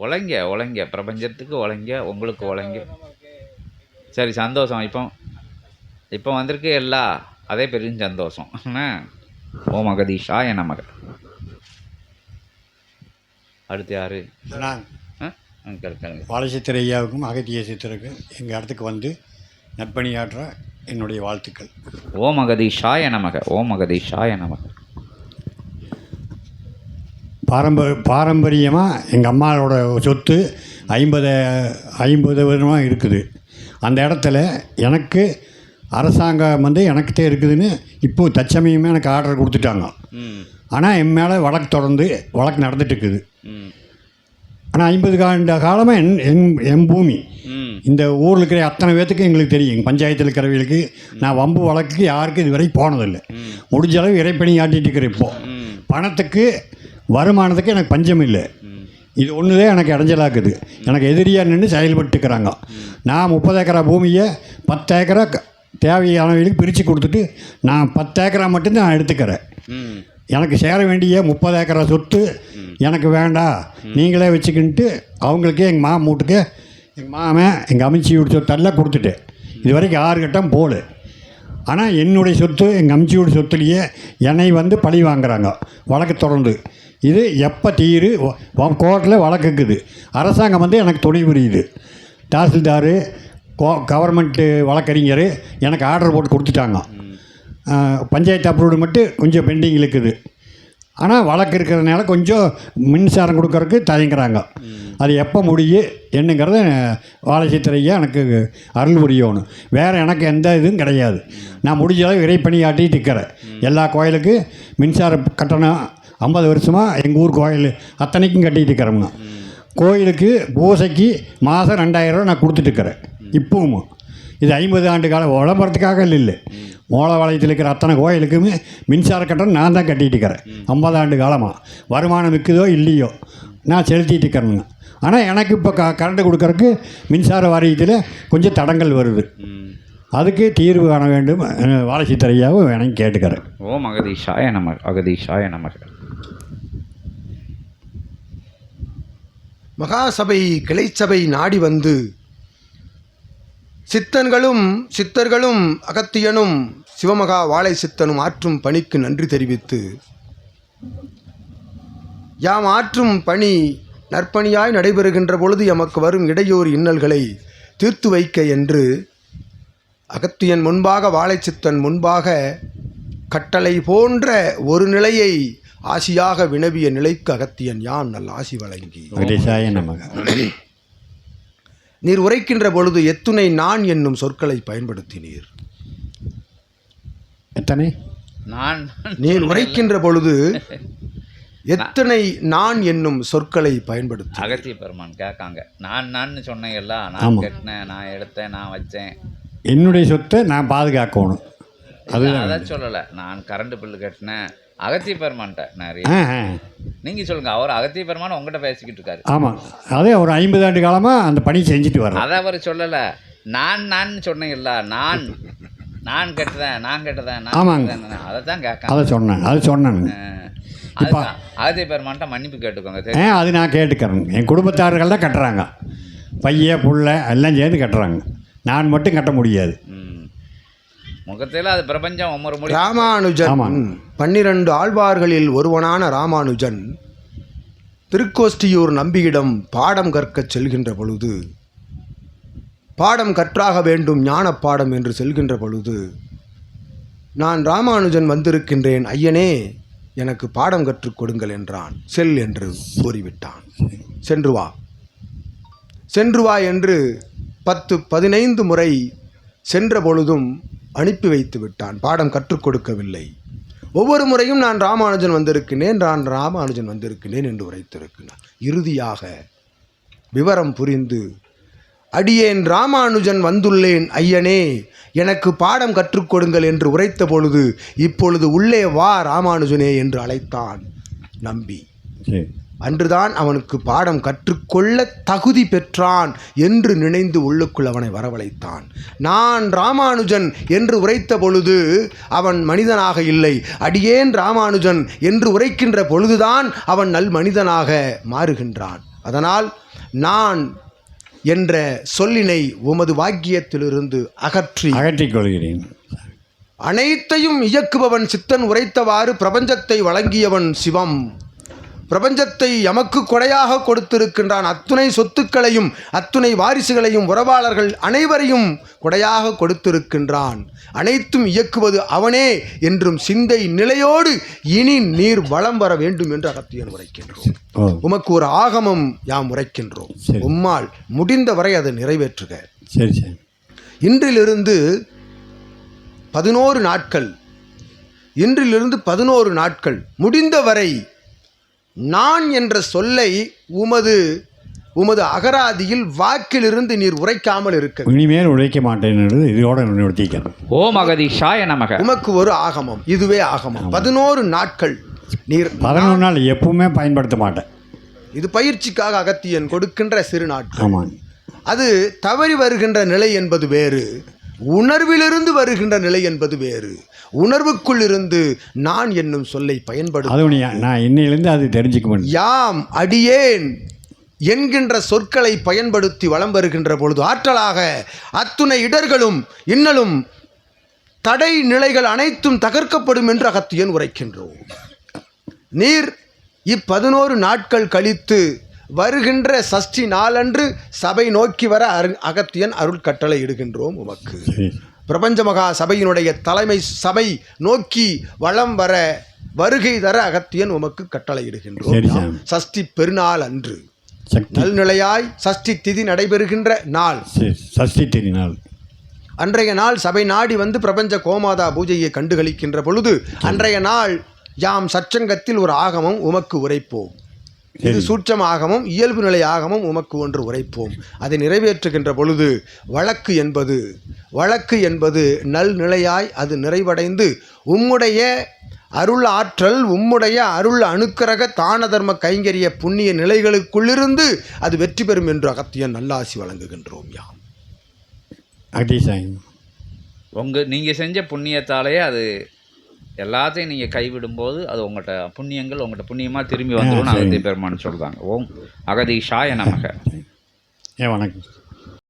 உழைங்க உழைங்க பிரபஞ்சத்துக்கு உழைங்க உங்களுக்கு உழைங்க சரி சந்தோஷம். இப்போ இப்போ வந்திருக்கு எல்லா அதே பெரிய சந்தோஷம். ஓ மகதீஷாய நமக. அடுத்து யாரு? பாலசித்திர ஐயாவுக்கும் அகத்திய சித்தருக்கும் எங்கள் இடத்துக்கு வந்து நற்பணியாற்ற என்னுடைய வாழ்த்துக்கள். ஓ மகதீஷாய நமக. ஓ மகதீஷாய நமக. பாரம்ப பாரம்பரியமாக எங்கள் அம்மாவோட சொத்து ஐம்பது ஐம்பது வருடமாக இருக்குது. அந்த இடத்துல எனக்கு அரசாங்கம் வந்து எனக்கிட்டே இருக்குதுன்னு இப்போ தற்சமயமே எனக்கு ஆர்டர் கொடுத்துட்டாங்க. ஆனால் என் மேலே வழக்கு தொடர்ந்து வழக்கு நடந்துட்டு இருக்குது. ம் ஆனால் ஐம்பது ஆண்டு காலமாக என் என் என் பூமி. இந்த ஊரில் இருக்கிற அத்தனை பேர்த்துக்கும் எங்களுக்கு தெரியும். பஞ்சாயத்தில் இருக்கிறவங்களுக்கு நான் வம்பு வழக்குக்கு யாருக்கும் இதுவரை போனதில்லை. முடிஞ்ச அளவு இறைப்பணி ஆட்டிட்டு இருக்கிறேன் இப்போ. ம். பணத்துக்கு வருமானத்துக்கு எனக்கு பஞ்சம் இல்லை. இது ஒன்று தான் எனக்கு இடைஞ்சலாக்குது எனக்கு எதிரியாக நின்று செயல்பட்டுக்கிறாங்க. நான் முப்பது ஏக்கரா பூமியை பத்து ஏக்கரா தேவையான தேவையானவர்களுக்கு பிரித்து கொடுத்துட்டு நான் பத்து ஏக்கரா மட்டும்தான் நான் எடுத்துக்கிறேன். எனக்கு சேர வேண்டிய முப்பது ஏக்கரா சொத்து எனக்கு வேண்டாம் நீங்களே வச்சுக்கின்ட்டு அவங்களுக்கே எங்கள் மாமன் மூட்டுக்கு எங்கள் மாமன் எங்கள் அமைச்சி வீட்டு சொத்தெல்லாம் கொடுத்துட்டேன். இது வரைக்கும் ஆறு கட்டம் போகல. ஆனால் என்னுடைய சொத்து எங்கள் அமைச்சியோட சொத்துலேயே என்னை வந்து பழி வாங்குறாங்க. வழக்கு தொடர்ந்து. இது எப்போ தீரு? கோர்ட்டில் வழக்கு இருக்குது அரசாங்கம் வந்து எனக்கு துணை புரியுது. தாசில்தார் கோ கவர்மெண்ட்டு வழக்கறிஞர் எனக்கு ஆர்டர் போட்டு கொடுத்துட்டாங்க. பஞ்சாயத்து அப்ரூவ்டு மட்டும் கொஞ்சம் பெண்டிங் இருக்குது. ஆனால் வழக்கு இருக்கிறதுனால கொஞ்சம் மின்சாரம் கொடுக்கறதுக்கு தயங்குறாங்க. அது எப்போ முடியும் என்னங்கிறத வாழைச்சித்திரையா எனக்கு அருள் புரியணும். வேறு எனக்கு எந்த இதுவும் கிடையாது. நான் முடிஞ்ச அளவு இறைப்பணி இருக்கிறேன். எல்லா கோயிலுக்கு மின்சார கட்டணம் ஐம்பது வருஷமாக எங்கள் ஊர் கோயில். அத்தனைக்கும் கட்டிகிட்டு இருக்கிறோம்ங்க கோயிலுக்கு பூசைக்கு மாதம் ரெண்டாயிரரூவா நான் கொடுத்துட்ருக்கறேன் இப்பவும். இது ஐம்பது ஆண்டு கால விளம்பரத்துக்காக இல்லை மோளவாளையத்தில் இருக்கிற அத்தனை கோயிலுக்குமே மின்சார கட்டணம் நான் தான் கட்டிகிட்டு இருக்கிறேன் ஐம்பது ஆண்டு காலமாக வருமானம் இருக்குதோ இல்லையோ நான் செலுத்திட்டு இருக்கிறேங்க ஆனால் எனக்கு இப்போ க கரண்ட்டு கொடுக்கறதுக்கு மின்சார வாரியத்தில் கொஞ்சம் தடங்கள் வருது. அதுக்கு தீர்வு காண வேண்டும் வாழைச்சித்தரையாவும் வேணும் கேட்டுக்கிறேன். ஓம் அகதீஷாய நமர் அகதீஷாய நமக. மகாசபை கிளைச்சபை நாடி வந்து சித்தன்களும் சித்தர்களும் அகத்தியனும் சிவமகா வாழை சித்தனும் ஆற்றும் பணிக்கு நன்றி தெரிவித்து யாம் ஆற்றும் பணி நற்பணியாய் நடைபெறுகின்ற பொழுது எமக்கு வரும் இடையூறு இன்னல்களை தீர்த்து வைக்க என்று அகத்தியன் முன்பாக வாழைச்சித்தன் முன்பாக கட்டளை போன்ற ஒரு நிலையை ஆசியாக வினவிய நிலைக்கு அகத்தியன் யான் நல்ல ஆசி வழங்கி. நீர் உரைக்கின்ற பொழுது எத்துணை நான் என்னும் சொற்களை பயன்படுத்தினீர். எத்தனை? நான் நீர் உரைக்கின்ற பொழுது எத்தனை நான் என்னும் சொற்களை பயன்படுத்தி. அகத்திய பெருமான் கேட்காங்க. நான் நான் சொன்னேன்ல நான் கட்டினேன் நான் எடுத்தேன் நான் வச்சேன். என்னுடைய சொத்தை நான் பாதுகாக்கணும். அது அதை சொல்லலை. நான் கரண்ட் பில்லு கட்டினேன். அகத்திய பெருமான்ட்ட நிறைய. நீங்கள் சொல்லுங்கள் அவர் அகத்திய பெருமான் உங்கள்கிட்ட பேசிக்கிட்டு இருக்காரு. ஆமாம் அதே ஒரு ஐம்பது ஆண்டு காலமாக அந்த பணி செஞ்சுட்டு வரேன் அதை அவர் சொல்லலை. நான் நான் சொன்னேன்ல நான் நான் கட்டுறேன் நான் கட்டுறேன் நான் ஆமாங்க. அதை தான் கேட்காங்க அதை சொன்னேன் அது சொன்னேனுங்க அதுதான். அகத்திய பெருமான்ட்ட மன்னிப்பு கேட்டுக்கோங்க ஏன் அது நான் கேட்டுக்கிறேங்க என் குடும்பத்தார்கள் தான் கட்டுறாங்க. பைய புள்ள எல்லாம் சேர்ந்து கட்டுறாங்க. நான் மட்டும் கட்ட முடியாது. முகத்தில் அது பிரபஞ்சம் ஒவ்வொரு மொழி. ராமானுஜன். பன்னிரண்டு ஆழ்வார்களில் ஒருவனான ராமானுஜன் திருக்கோஷ்டியூர் நம்பியிடம் பாடம் கற்கச் செல்கின்ற பொழுது பாடம் கற்றாக வேண்டும் ஞான பாடம் என்று செல்கின்ற பொழுது நான் ராமானுஜன் வந்திருக்கின்றேன் ஐயனே எனக்கு பாடம் கற்றுக் கொடுங்கள் என்றான். செல் என்று கூறிவிட்டான். சென்று வா. சென்று வா என்று பத்து பதினைந்து முறை சென்ற பொழுதும் அனுப்பி வைத்து விட்டான். பாடம் கற்றுக் கொடுக்கவில்லை. ஒவ்வொரு முறையும் நான் ராமானுஜன் வந்திருக்கிறேன் நான் ராமானுஜன் வந்திருக்கிறேன் என்று உரைத்திருக்கிறான். இறுதியாக விவரம் புரிந்து அடியேன் ராமானுஜன் வந்துள்ளேன் ஐயனே எனக்கு பாடம் கற்றுக் கொடுங்கள் என்று உரைத்த பொழுது இப்பொழுது உள்ளே வா ராமானுஜனே என்று அழைத்தான் நம்பி. சரி. அன்றுதான் அவனுக்கு பாடம் கற்றுக்கொள்ள தகுதி பெற்றான் என்று நினைந்து உள்ளுக்குள் அவனை வரவழைத்தான். நான் ராமானுஜன் என்று உரைத்த பொழுது அவன் மனிதனாக இல்லை. அடியேன் ராமானுஜன் என்று உரைக்கின்ற பொழுதுதான் அவன் நல் மனிதனாக மாறுகின்றான். அதனால் நான் என்ற சொல்லினை உமது வாக்கியத்திலிருந்து அகற்றி அகற்றிக் கொள்கிறேன் அனைத்தையும் இயக்குபவன் சித்தன் உரைத்தவாறு பிரபஞ்சத்தை வழங்கியவன் சிவம். பிரபஞ்சத்தை எமக்கு கொடையாக கொடுத்திருக்கின்றான். அத்துணை சொத்துக்களையும் அத்துணை வாரிசுகளையும் உறவாளர்கள் அனைவரையும் கொடையாக கொடுத்திருக்கின்றான். அனைத்தும் இயக்குவது அவனே என்றும் சிந்தை நிலையோடு இனி நீர் வளம் வர வேண்டும் என்று அகத்தியன் உரைக்கின்றோம். உமக்கு ஒரு ஆகமம் யாம் உரைக்கின்றோம். உம்மால் முடிந்தவரை அதை நிறைவேற்றுக. சரி சரி. இன்றிலிருந்து பதினோரு நாட்கள். இன்றிலிருந்து பதினோரு நாட்கள். முடிந்தவரை நான் என்ற சொல்லை உமது உமது அகராதியில் வாக்கிலிருந்து நீர் உரைக்காமல் இருக்க இனிமேல் உழைக்க மாட்டேன் என்று இதோட நிறுத்திக்கிறேன் ஓம் அகதீஷாய நமக. உமக்கு ஒரு ஆகமம் இதுவே ஆகமம். பதினோரு நாட்கள் நீர் பதினொரு நாள் எப்பவுமே பயன்படுத்த மாட்டேன். இது பயிற்சிக்காக அகத்தியன் கொடுக்கின்ற சிறு நாட்கள். அது தவறி வருகின்ற நிலை என்பது வேறு. உணர்விலிருந்து வருகின்ற நிலை என்பது வேறு. உணர்வுக்குள் இருந்து நான் என்னும் சொல்லை பயன்படுத்த அதுவும் நீ நான் இன்னையிலேருந்து அது தெரிஞ்சுக்க யாம் அடியேன் என்கின்ற சொற்களை பயன்படுத்தி வலம் வருகின்ற பொழுது ஆற்றலாக அத்துணை இடர்களும் இன்னலும் தடை நிலைகள் அனைத்தும் தகர்க்கப்படும் என்று அகத்தியன் உரைக்கின்றோம். நீர் இப்பதினோரு நாட்கள் கழித்து வருகின்ற சஷ்டி நாளன்று சபை நோக்கி வர அரு- அகத்தியன் அருள் கட்டளை இடுகின்றோம் உமக்கு. பிரபஞ்ச மகா சபையினுடைய தலைமை சபை நோக்கி வலம் வர வருகை தர அகத்தியன் உமக்கு கட்டளையிடுகின்றோம் நாம் சாமி. சஷ்டி பெருநாள் அன்று. நல்நிலையாய் சஷ்டி திதி நடைபெறுகின்ற நாள். சஷ்டி திருநாள் அன்றைய நாள் சபை நாடி வந்து பிரபஞ்ச கோமாதா பூஜையை கண்டுகளிக்கின்ற பொழுது அன்றைய நாள் யாம் சச்சங்கத்தில் ஒரு ஆகமம் உமக்கு உரைப்போம். இது சூட்சம ஆகமும் இயல்பு நிலை ஆகமும் உமக்கு ஒன்று உரைப்போம். அதை நிறைவேற்றுகின்ற பொழுது வழக்கு என்பது வழக்கு என்பது நல் நிலையாய் அது நிறைவடைந்து உம்முடைய அருள் ஆற்றல் உம்முடைய அருள் அணுக்கரக தான தர்ம கைங்கரிய புண்ணிய நிலைகளுக்குள்ளிருந்து அது வெற்றி பெறும் என்று அகத்தியன் நல்லாசி வழங்குகின்றோம் யாம். அகதீசாயம் உங்கள் நீங்கள் செஞ்ச புண்ணியத்தாலேயே அது எல்லாத்தையும் நீங்கள் கைவிடும்போது அது உங்கள்கிட்ட புண்ணியங்கள் உங்கள்கிட்ட புண்ணியமாக திரும்பி வந்துடும். அகத்திய பெருமான்னு சொல்கிறாங்க ஓம் அகதீஷாய நமக. ஏ வணக்கம்.